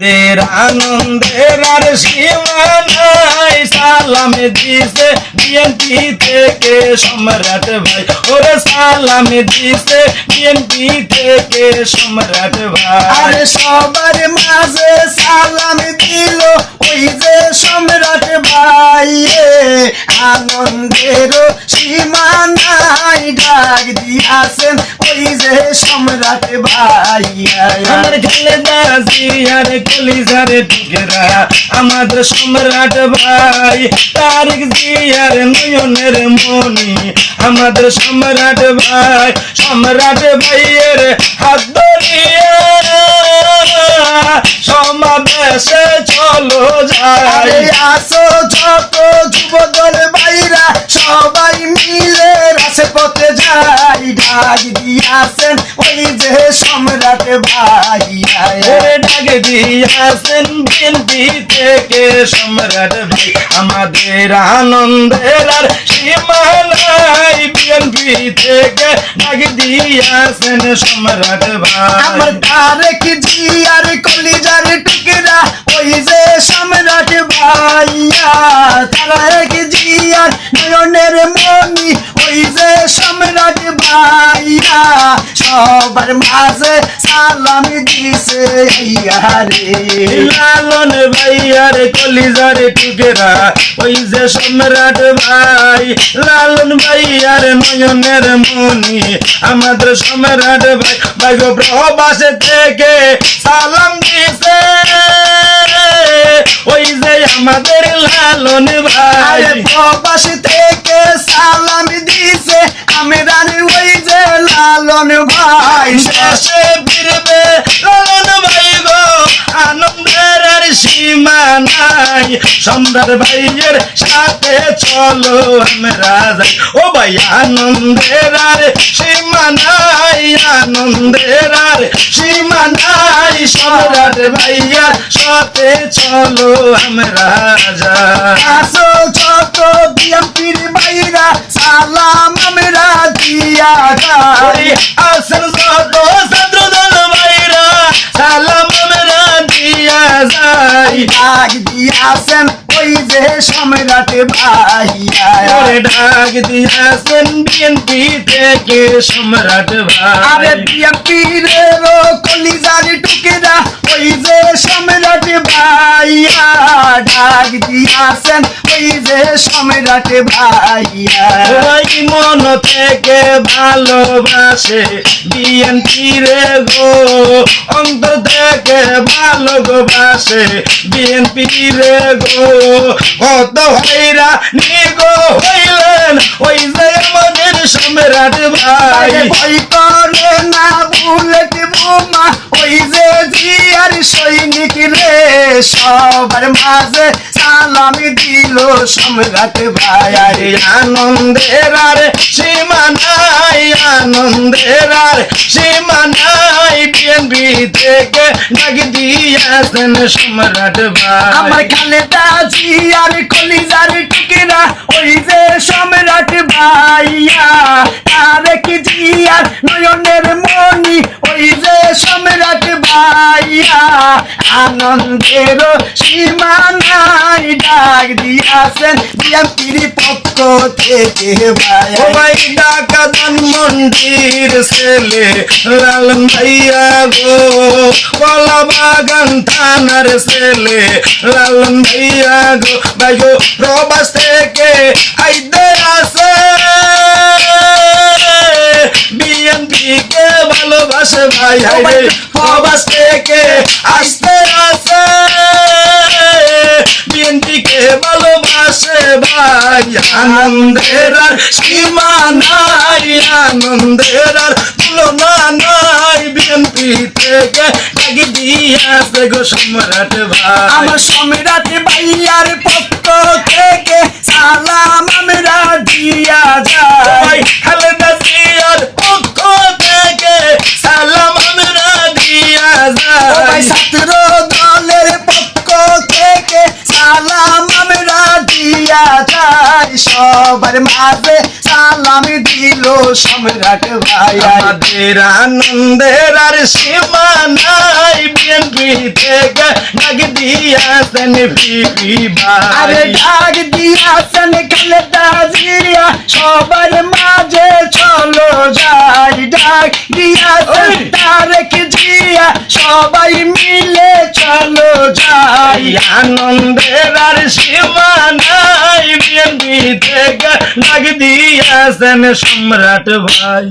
দের আনন্দের আর সীমানাই সালাম দিছে বিএনপি থেকে সম্রাট ভাই? ওরে সালাম দিছে বিএনপি থেকে সম্রাট ভাই? আরে সবার মাঝে সালাম দিল ওই যে সম্রাট ভাই আনন্দের সীমা নাই ডাক দিয়াছেন ওই যে সম্রাট ভাই আমার খালেদা জিয়ার কলিজারে টুকেরা আমাদের সম্রাট ভাই। তারিক জিয়ার নয়নের মনি আমাদের সম্রাট ভাই, সম্রাট ভাইয়ের হাত ধরিয়ে সমাবেশে চলো যায় আসো যত যুবদল বাইরা সবাই মিলে রাসে পথে যাই ডাক দিয়াছেন ওই যে সম্রাট ভাই ওরে ডাক দিয়াছেন বিএনপি থেকে সম্রাট ভাই? আমাদের আনন্দের আর সীমানাই বিএনপি থেকে ডাক দিয়াছেন সম্রাট আমার ভাই তারেক জিয়ার কলিজার টুকরা? ওই যে সম্রাট ভাইয়া তারেক জিয়ার নয়নের মনি ওই যে সম্রাট ভাইয়া সবার মাঝে সালাম দিছে রে। লালন ভাইয়ার কলিজার টুকেরা ওই যে সম্রাট ভাই। লালন ভাইয়ার নয়নের মনি আমাদের সম্রাট ভাই। ভাই প্রবাসে থেকে সালাম দিছে। ওই যে আমাদের লালন ভাই। আরে প্রবাস থেকে সালাম দিছে। লালন ভাই শেষে ফিরবে, লালন ভাই গো, আনন্দের আর সীমা নাই। সম্রাট ভাইয়ের সাথে চলো আমরা যাই। ও ভাই, আনন্দের আর সীমা নাই, আনন্দের আর সীমা নাই। সম্রাট ভাইয়ার সাথে চলো আমরা যাই। আসো যত বিএমপির বাইরা, সালাম দিয়া যাই আসল যত ছাত্রদল ভাইরা সালাম আমরা দিয়া যাই ডাক দিয়াছেন ওই যে সম্রাট ভাইয়া। ওরে ডাক দিয়াছেন বিএনপি থেকে সম্রাট আরে ভাই বিএমপির কলিজার টুকেরা ওই যে সম্রাট ভাইয়া। ডাক দিয়াছেন ওই যে সম্রাট ভাইয়া। ওই মন থেকে ভালোবাসে বিএনপি রে গো। অন্তর থেকে ভালোবাসে বিএনপি রে গো। কত ভাইরা নিগো হইলেন ওই যে আমাদের সম্রাট ভাই। ভয় করে না বুলেট বোমা ওই যে জিয়ার সৈনিক রে সবার মাঝে সালামি দিল সম্রাট ভাই। আরে আনন্দের আর সীমা নাই আনন্দের আর সীমা নাই বিএনপি থেকে ডাক দিয়েছেন সম্রাট আমার ভাই খালেদা জিয়ার যে সম্রাট ভাইয়া তারেক জিয়ার নয়নের মনি ওই যে সম্রাট ভাইয়া, আনন্দের সীমা নাই ডাক দিয়াছেন বিএমপির পক্ষ থেকে ও ভাইয়া। ভাই ডাকা মন্দির ছেলে, লালন ভাইয়া গো। কলা বাগান থানার ছেলে, লালন ভাইয়া গো। ভাই প্রবাস থেকে আইতে আসে বিএনপি কে ভালোবাসে ভাই হাই রে প্রবাস থেকে আসতে আসে বিএনপি কে ভালোবাসে ভাই আনন্দের আর সীমা নাই আনন্দের আর তুলনা নাই বিএনপি থেকে ডাকি দিয়েছে গো সম্রাট ভাই আমার সম্রাট ভাইয়ার পক্ষ থেকে ছাত্র দলের পক্ষ থেকে সালাম আমরা দিয়া যাই সবার মাঝে সালাম দিল সম্রাট ভাই। আমাদের আনন্দের আর সীমা নাই। বিএনপি থেকে ডাক দিয়াছেন আরে ভাই। ডাক দিয়াছেন খালেদা জিয়া সবার মাঝে চলো যাই। ডাক দিয়াছেন। তারেক জিয়া। সবাই মিলে আনন্দের আর সীমা নাই ডাক দিয়াছেন সম্রাট ভাই।